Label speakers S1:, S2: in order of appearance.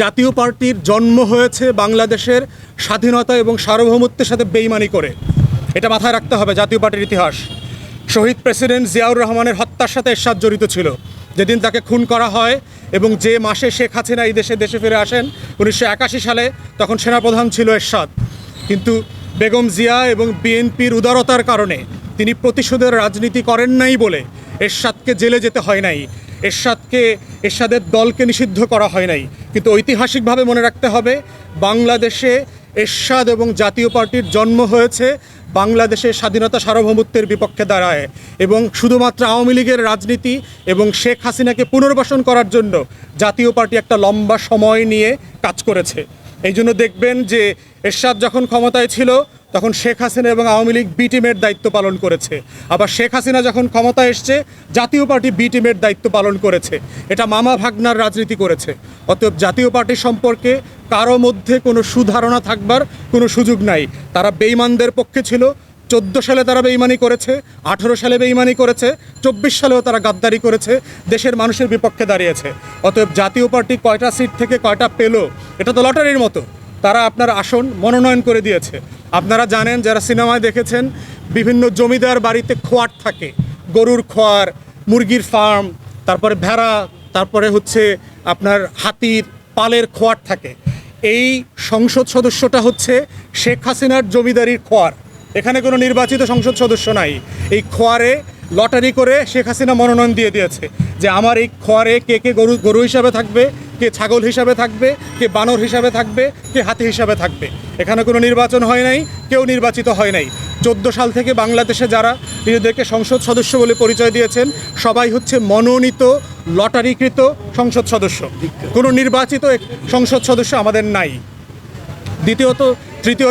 S1: জাতীয় পার্টির জন্ম হয়েছে বাংলাদেশের স্বাধীনতা এবং সার্বভৌমত্বের সাথে বেইমানি করে। এটা মাথায় রাখতে হবে জাতীয় পার্টির ইতিহাস। শহীদ প্রেসিডেন্ট জিয়াউর রহমানের হত্যার সাথে এরশাদ জড়িত ছিল। যেদিন তাকে খুন করা হয় এবং যে মাসে শেখ হাসিনা এই দেশে দেশে ফিরে আসেন, উনিশশো একাশি সালে তখন সেনাপ্রধান ছিল এরশাদ। কিন্তু বেগম জিয়া এবং বিএনপির উদারতার কারণে তিনি প্রতিশোধের রাজনীতি করেন নাই বলে এরশাদকে জেলে যেতে হয় নাই। এরশাদকে, এরশাদের দলকে নিষিদ্ধ করা হয় নাই। কিন্তু ঐতিহাসিকভাবে মনে রাখতে হবে, বাংলাদেশে এরশাদ এবং জাতীয় পার্টির জন্ম হয়েছে বাংলাদেশের স্বাধীনতা সার্বভৌমত্বের বিপক্ষে দাঁড়ায় এবং শুধুমাত্র আওয়ামী লীগের রাজনীতি এবং শেখ হাসিনাকে পুনর্বাসন করার জন্য জাতীয় পার্টি একটা লম্বা সময় নিয়ে কাজ করেছে। এই জন্য দেখবেন যে এরশাদ যখন ক্ষমতায় ছিল তখন শেখ হাসিনা এবং আওয়ামী লীগ বি টিমের দায়িত্ব পালন করেছে। আবার শেখ হাসিনা যখন ক্ষমতা এসছে, জাতীয় পার্টি বি টিমের দায়িত্ব পালন করেছে। এটা মামা ভাগনার রাজনীতি করেছে। অতএব জাতীয় পার্টি সম্পর্কে কারও মধ্যে কোনো সুধারণা থাকবার কোনো সুযোগ নাই। তারা বেইমানদের পক্ষে ছিল, চোদ্দ সালে তারা বেইমানি করেছে, আঠেরো সালে বেইমানি করেছে, চব্বিশ সালেও তারা গাদ্দারি করেছে, দেশের মানুষের বিপক্ষে দাঁড়িয়েছে। অতএব জাতীয় পার্টি কয়টা সিট থেকে কয়টা পেল, এটা তো লটারির মতো। তারা আপনার আসন মনোনয়ন করে দিয়েছে। আপনারা জানেন যারা সিনেমায় দেখেছেন, বিভিন্ন জমিদার বাড়িতে খোয়ার থাকে। গরুর খোয়ার, মুরগির ফার্ম তারপরে ভেড়া, তারপরে হচ্ছে আপনার হাতির পালের খোয়ার থাকে। এই সংসদ সদস্যটা হচ্ছে শেখ হাসিনার জমিদারির খোয়ার। এখানে কোনো নির্বাচিত সংসদ সদস্য নাই। এই খোয়ারে লটারি করে শেখ হাসিনা মনোনয়ন দিয়ে দিয়েছে যে আমার এই খোয়ারে কে কে গরু গরু হিসাবে থাকবে কে ছাগল হিসাবে থাকবে, কে বানর হিসাবে থাকবে, কে হাতি হিসাবে থাকবে। এখানে কোনো নির্বাচন হয় নাই, কেউ নির্বাচিত হয় নাই। চোদ্দ সাল থেকে বাংলাদেশে যারা নিজেদেরকে সংসদ সদস্য বলে পরিচয় দিয়েছেন, সবাই হচ্ছে মনোনীত, লটারিকৃত সংসদ সদস্য। কোনো নির্বাচিত সংসদ সদস্য আমাদের নাই। দ্বিতীয়ত, তৃতীয়ত